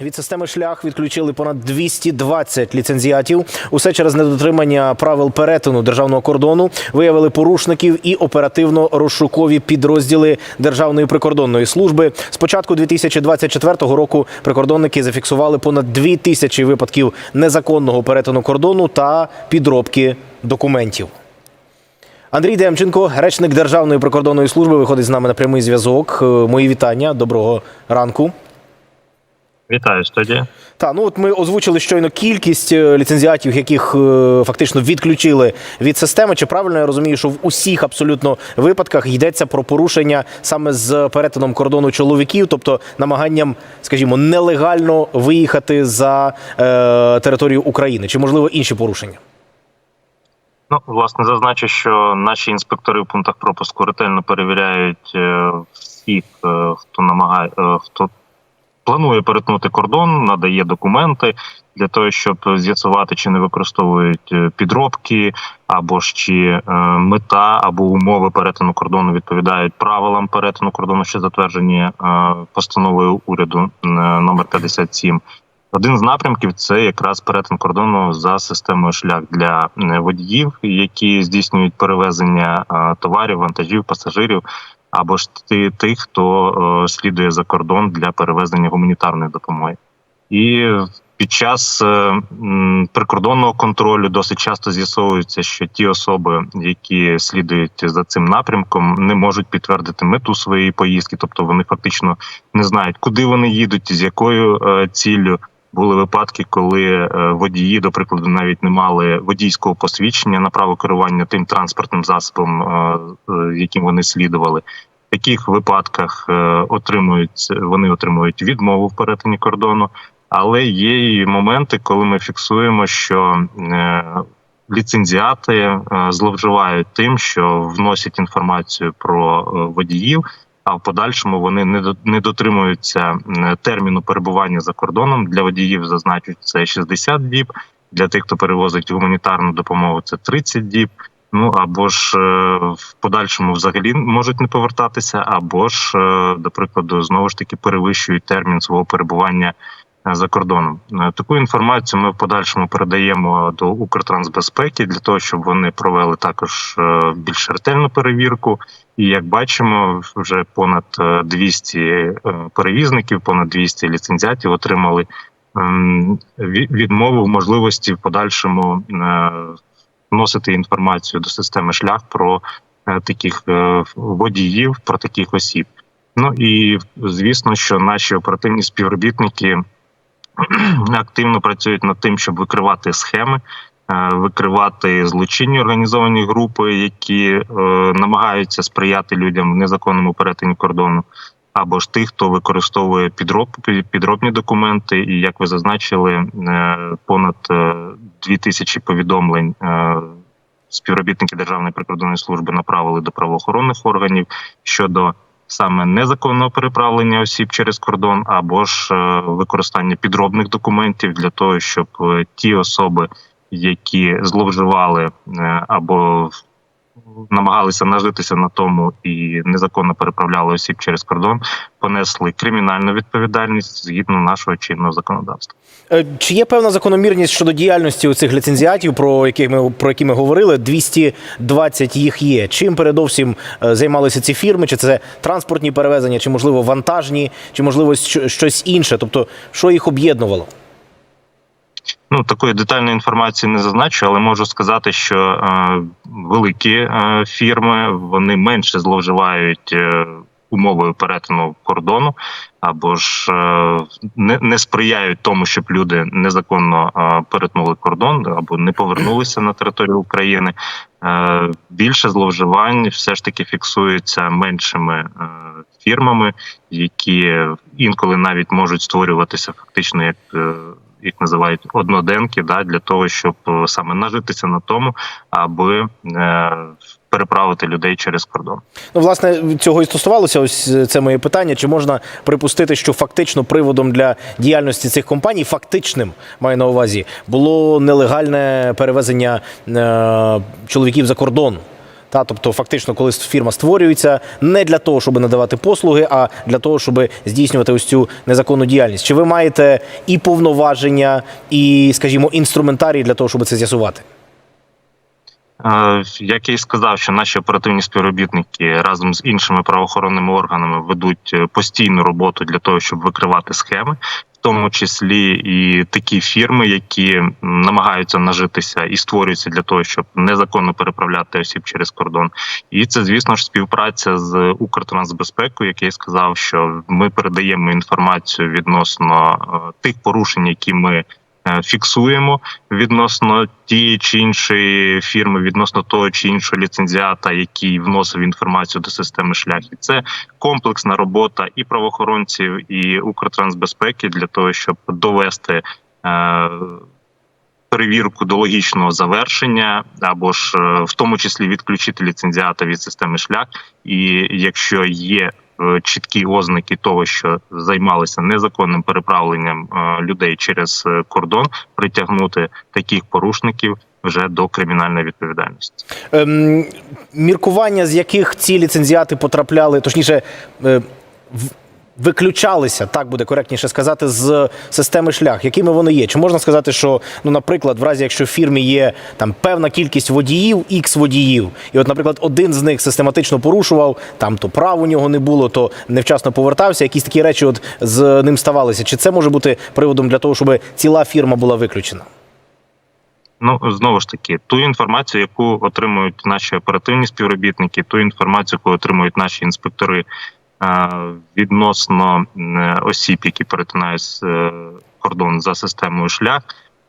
Від системи шлях відключили понад 220 ліцензіатів. Усе через недотримання правил перетину державного кордону виявили порушників і оперативно-розшукові підрозділи Державної прикордонної служби. З початку 2024 року прикордонники зафіксували понад 2 тисячі випадків незаконного перетину кордону та підробки документів. Андрій Демченко, речник Державної прикордонної служби, виходить з нами на прямий зв'язок. Е, Мої вітання. Доброго ранку. Вітаю студія. Та ну от ми озвучили щойно кількість е, ліцензіатів, яких е, фактично відключили від системи. Чи правильно я розумію, що в усіх абсолютно випадках йдеться про порушення саме з перетином кордону чоловіків, тобто намаганням, скажімо, нелегально виїхати за е, територію України, чи можливо інші порушення? Ну, власне, зазначу, що наші інспектори в пунктах пропуску ретельно перевіряють е, всіх, хто намагає, хто планує перетнути кордон, надає документи для того, щоб з'ясувати, чи не використовують е, підробки, або ж чи е, мета або умови перетину кордону відповідають правилам перетину кордону, що затверджені е, постановою уряду номер 57. Один з напрямків це якраз перетин кордону за системою шлях для водіїв, які здійснюють перевезення товарів, вантажів, пасажирів, або ж ти- тих, хто е, слідує за кордон для перевезення гуманітарної допомоги. І під час е, прикордонного контролю досить часто з'ясовується, що ті особи, які слідують за цим напрямком, не можуть підтвердити мету своєї поїздки, тобто вони фактично не знають, куди вони їдуть, з якою е, ціллю. Були випадки, коли е, водії, до прикладу, навіть не мали водійського посвідчення на право керування тим транспортним засобом, е, е, яким вони слідували. В таких випадках отримують вони отримують відмову в перетині кордону. Але є і моменти, коли ми фіксуємо, що ліцензіати зловживають тим, що вносять інформацію про водіїв, а в подальшому вони не не дотримуються терміну перебування за кордоном. Для водіїв зазначуть це 60 діб. Для тих, хто перевозить гуманітарну допомогу, це 30 діб. Ну або ж е, в подальшому взагалі можуть не повертатися, або ж, е, до прикладу, знову ж таки перевищують термін свого перебування за кордоном. Е, Таку інформацію ми в подальшому передаємо до Укртрансбезпеки для того, щоб вони провели також е, більш ретельну перевірку. І як бачимо, вже понад е, 200 е, перевізників, понад 200 ліцензіатів отримали ем, відмову в можливості в подальшому е, вносити інформацію до системи шлях про е, таких е, водіїв, про таких осіб. Ну і звісно, що наші оперативні співробітники активно працюють над тим, щоб викривати схеми, е, викривати злочинні організовані групи, які е, намагаються сприяти людям в незаконному перетині кордону, або ж тих, хто використовує підроб, підробні документи. І як ви зазначили, е, понад е, дві тисячі повідомлень. Співробітники Державної прикордонної служби направили до правоохоронних органів щодо саме незаконного переправлення осіб через кордон, або ж е, використання підробних документів для того, щоб е, ті особи, які зловживали е, або намагалися нажитися на тому і незаконно переправляли осіб через кордон, понесли кримінальну відповідальність згідно нашого чинного законодавства. Е, Чи є певна закономірність щодо діяльності у цих ліцензіатів, про які ми про які ми говорили? 220 їх є. Чим передовсім е, займалися ці фірми? Чи це транспортні перевезення, чи можливо вантажні, чи можливо щось інше? Тобто, що їх об'єднувало? Ну такої детальної інформації не зазначу, але можу сказати, що е, великі е, фірми вони менше зловживають е, умовою перетину кордону, або ж е, не, не сприяють тому, щоб люди незаконно е, перетнули кордон або не повернулися на територію України. Е, більше зловживань все ж таки фіксується меншими фірмами, які інколи навіть можуть створюватися фактично як. їх називають одноденки, да, для того, щоб саме нажитися на тому, аби е, переправити людей через кордон. Ну, власне, цього і стосувалося. Ось е, це моє питання. Чи можна припустити, що фактично приводом для діяльності цих компаній, фактичним маю на увазі, було нелегальне перевезення е, чоловіків за кордон? Та тобто, фактично, коли фірма створюється не для того, щоб надавати послуги, а для того, щоб здійснювати ось цю незаконну діяльність. Чи ви маєте і повноваження, і, скажімо, інструментарій для того, щоб це з'ясувати? Е, Як я і сказав, що наші оперативні співробітники разом з іншими правоохоронними органами ведуть е, постійну роботу для того, щоб викривати схеми, в тому числі і такі фірми, які намагаються нажитися і створюються для того, щоб незаконно переправляти осіб через кордон. І це, звісно ж, співпраця з Укртрансбезпекою, як я і сказав, що ми передаємо інформацію відносно е, тих порушень, які ми. Е, Фіксуємо відносно тієї чи іншої фірми, відносно того чи іншого ліцензіата, який вносив інформацію до системи шлях. І це комплексна робота і правоохоронців, і Укртрансбезпеки для того, щоб довести. Е- Перевірку до логічного завершення, або ж е, в тому числі відключити ліцензіата від системи шлях. І якщо є чіткі ознаки того, що займалися незаконним переправленням е, людей через е, кордон, притягнути таких порушників вже до кримінальної відповідальності. Ем, міркування, з яких ці ліцензіати потрапляли, точніше, е, в- виключалися, так буде коректніше сказати, з системи шлях, якими вони є? Чи можна сказати, що, ну, наприклад, в разі, якщо в фірмі є там певна кількість водіїв, ікс водіїв, і от, наприклад, один з них систематично порушував, там то прав у нього не було, то невчасно повертався, якісь такі речі от з ним ставалися. Чи це може бути приводом для того, щоб ціла фірма була виключена? Ну знову ж таки, ту інформацію, яку отримують наші оперативні співробітники, ту інформацію, яку отримують наші інспектори відносно е, осіб, які перетинають е, кордон за системою шлях.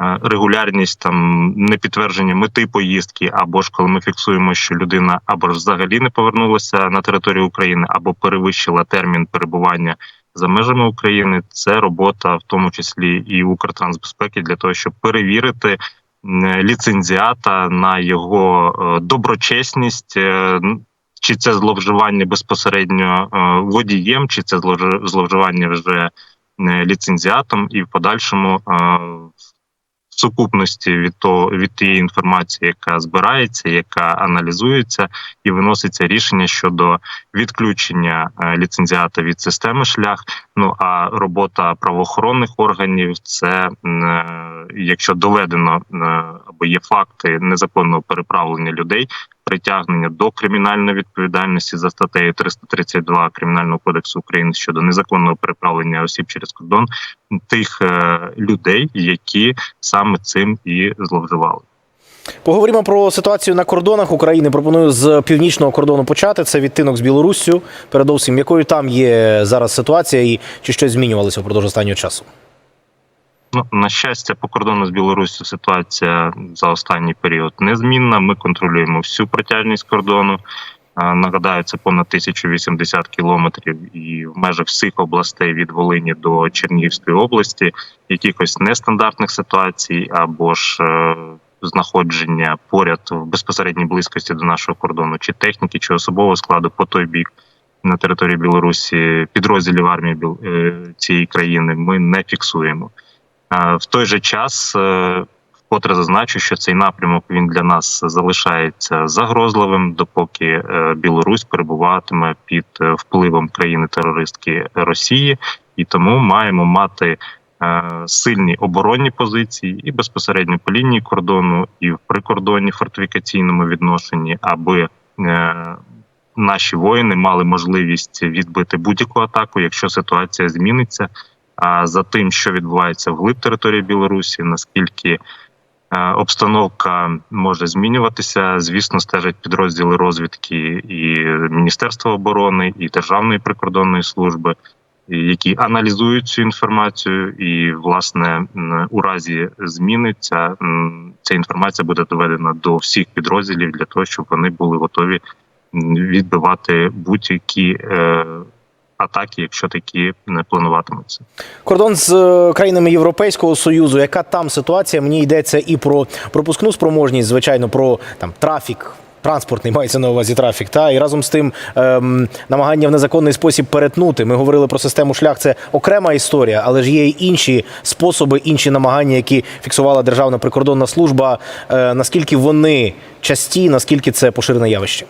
е, Регулярність там непідтвердження мети поїздки, або ж коли ми фіксуємо, що людина або ж взагалі не повернулася на територію України, або перевищила термін перебування за межами України. Це робота, в тому числі і Укртрансбезпеки, для того, щоб перевірити ліцензіата на його доброчесність. Чи це зловживання безпосередньо е, водієм, чи це зловж- зловживання вже е, ліцензіатом, і в подальшому е, в сукупності від того від тієї інформації, яка збирається, яка аналізується, і виноситься рішення щодо відключення ліцензіата від системи шлях. Ну а робота правоохоронних органів це якщо доведено або є факти незаконного переправлення людей. Притягнення до кримінальної відповідальності за статтею 332 кримінального кодексу України щодо незаконного переправлення осіб через кордон тих е, людей, які саме цим і зловживали. Поговоримо про ситуацію на кордонах України. Пропоную з північного кордону почати. Це відтинок з Білоруссю. Передовсім, якою там є зараз ситуація, і чи щось змінювалося впродовж останнього часу? Ну на щастя, по кордону з Білоруссю ситуація за останній період незмінна. Ми контролюємо всю протяжність кордону. Нагадаю, це понад 1080 кілометрів, і в межах всіх областей від Волині до Чернігівської області якихось нестандартних ситуацій або ж е, знаходження поряд в безпосередній близькості до нашого кордону, чи техніки, чи особового складу по той бік на території Білорусі підрозділів армії е, цієї країни ми не фіксуємо. В той же час е, вкотре зазначу, що цей напрямок він для нас залишається загрозливим, допоки е, Білорусь перебуватиме під е, впливом країни-терористки Росії, і тому маємо мати сильні оборонні позиції і безпосередньо по лінії кордону, і в прикордонні фортифікаційному відношенні, аби наші воїни мали можливість відбити будь-яку атаку, якщо ситуація зміниться. За тим, що відбувається вглиб території Білорусі, наскільки е, обстановка може змінюватися, звісно, стежать підрозділи розвідки і Міністерства оборони, і Державної прикордонної служби, які аналізують цю інформацію, і власне у разі зміни ця, ця інформація буде доведена до всіх підрозділів для того, щоб вони були готові відбивати будь-які. е, Атаки, якщо такі не плануватимуться, Кордон з е, країнами Європейського союзу. Яка там ситуація? Мені йдеться і про пропускну спроможність, звичайно, про там трафік Транспортний мається на увазі трафік, та і разом з тим ем, намагання в незаконний спосіб перетнути. Ми говорили про систему шлях. Це окрема історія, але ж є й інші способи, інші намагання, які фіксувала Державна прикордонна служба. Е, наскільки вони часті, наскільки це поширене явище?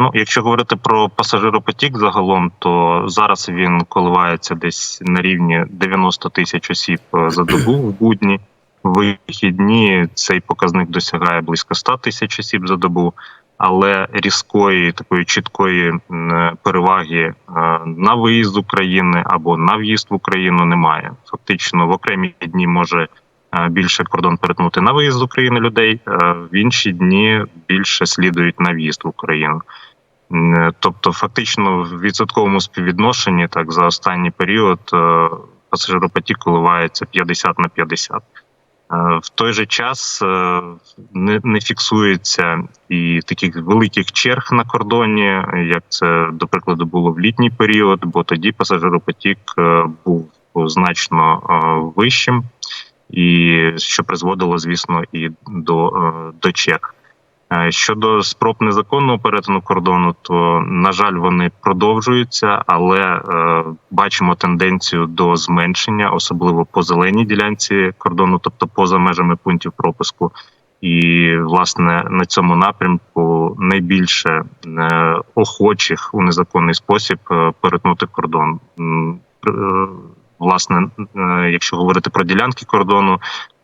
Ну, якщо говорити про пасажиропотік загалом, то зараз він коливається десь на рівні 90 тисяч осіб е, за добу в будні. Вихідні цей показник досягає близько 100 тисяч осіб за добу, але різкої такої чіткої переваги е, на виїзд України або на в'їзд в Україну немає. Фактично, в окремі дні може е, більше кордон перетнути на виїзд з України людей, е, в інші дні більше слідують на в'їзд в Україну. М, Тобто, фактично, в відсотковому співвідношенні так за останній період е, пасажиропотік коливається 50 на 50. Е, В той же час е, не, не фіксується і таких великих черг на кордоні, як це до прикладу було в літній період, бо тоді пасажиропотік е, був значно е, вищим, і що призводило, звісно, і до, е, до черг. Е, Щодо спроб незаконного перетину кордону, то на жаль, вони продовжуються, але е, бачимо тенденцію до зменшення, особливо по зеленій ділянці кордону, тобто поза межами пунктів пропуску. І власне на цьому напрямку найбільше е, охочих у незаконний спосіб перетнути кордон. Власне, якщо говорити про ділянки кордону,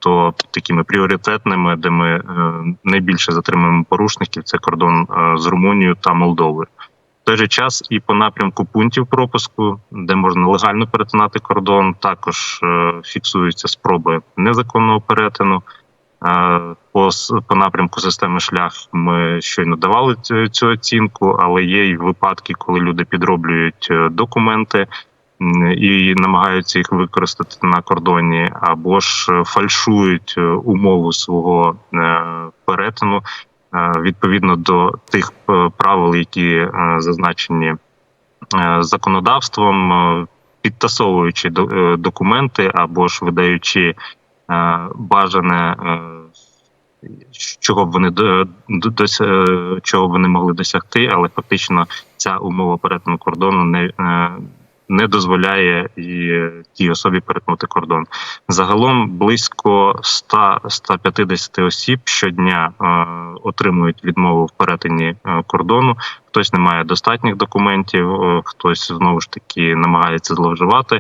то такими пріоритетними, де ми е, найбільше затримуємо порушників, це кордон е, з Румунією та Молдовою. В той же час і по напрямку пунктів пропуску, де можна легально перетинати кордон, також е, фіксуються спроби незаконного перетину. По, по напрямку системи шлях ми щойно давали цю, оцінку, але є й випадки, коли люди підроблюють документи і намагаються їх використати на кордоні, або ж е, фальшують е, умову свого е, перетину відповідно до тих правил, які зазначені законодавством, підтасовуючи документи або ж видаючи бажане. Чого б вони до- до- дос- чого б вони могли досягти, але фактично ця умова перетину кордону не, не дозволяє і тій особі перетнути кордон. Загалом близько 100-150 осіб щодня е, отримують відмову в перетині е, кордону. Хтось не має достатніх документів, е, хтось знову ж таки намагається зловживати.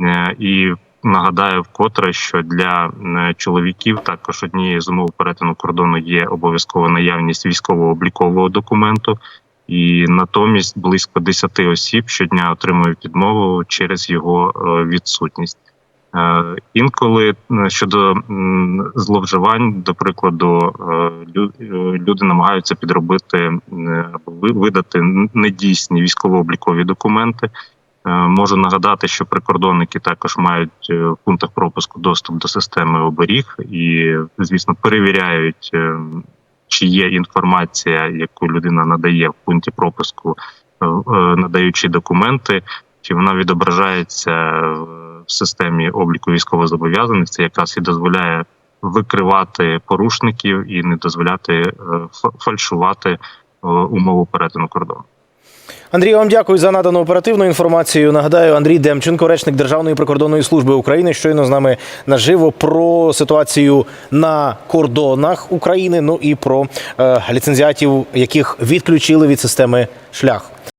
Е, І нагадаю вкотре, що для е, чоловіків також однією з умов перетину кордону є обов'язкова наявність військово-облікового документу. І натомість близько 10 осіб щодня отримують відмову через його е, відсутність. Е, Інколи щодо зловживань, до прикладу, е, лю- люди намагаються підробити або видати недійсні військово-облікові документи. Можу нагадати, що прикордонники також мають в пунктах пропуску доступ до системи оберіг і, звісно, перевіряють, е, чи є інформація, яку людина надає в пункті пропуску, е, е, надаючи документи, чи вона відображається в системі обліку військовозобов'язаних. Це якраз і дозволяє викривати порушників і не дозволяти е, фальшувати умову перетину кордону. Андрій, вам дякую за надану оперативну інформацію. Нагадаю, Андрій Демченко, речник Державної прикордонної служби України, щойно з нами наживо про ситуацію на кордонах України. Ну і про е, ліцензіатів, яких відключили від системи шлях.